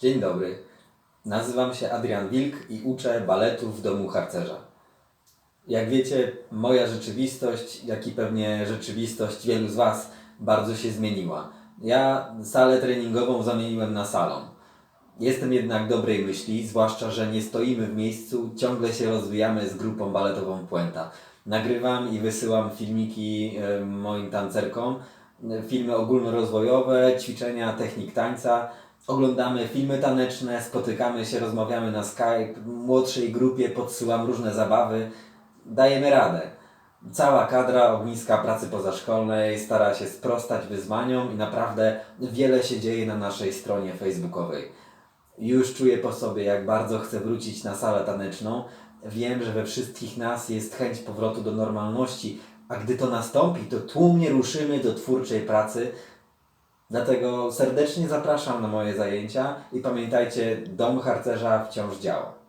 Dzień dobry. Nazywam się Adrian Wilk i uczę baletu w domu harcerza. Jak wiecie, moja rzeczywistość, jak i pewnie rzeczywistość wielu z Was, bardzo się zmieniła. Ja salę treningową zamieniłem na salon. Jestem jednak dobrej myśli, zwłaszcza, że nie stoimy w miejscu, ciągle się rozwijamy z grupą baletową Puenta. Nagrywam i wysyłam filmiki e, moim tancerkom, e, filmy ogólnorozwojowe, ćwiczenia technik tańca. Oglądamy filmy taneczne, spotykamy się, rozmawiamy na Skype, młodszej grupie podsyłam różne zabawy. Dajemy radę. Cała kadra ogniska pracy pozaszkolnej stara się sprostać wyzwaniom i naprawdę wiele się dzieje na naszej stronie facebookowej. Już czuję po sobie, jak bardzo chcę wrócić na salę taneczną. Wiem, że we wszystkich nas jest chęć powrotu do normalności, a gdy to nastąpi, to tłumnie ruszymy do twórczej pracy. Dlatego serdecznie zapraszam na moje zajęcia i pamiętajcie, dom harcerza wciąż działa.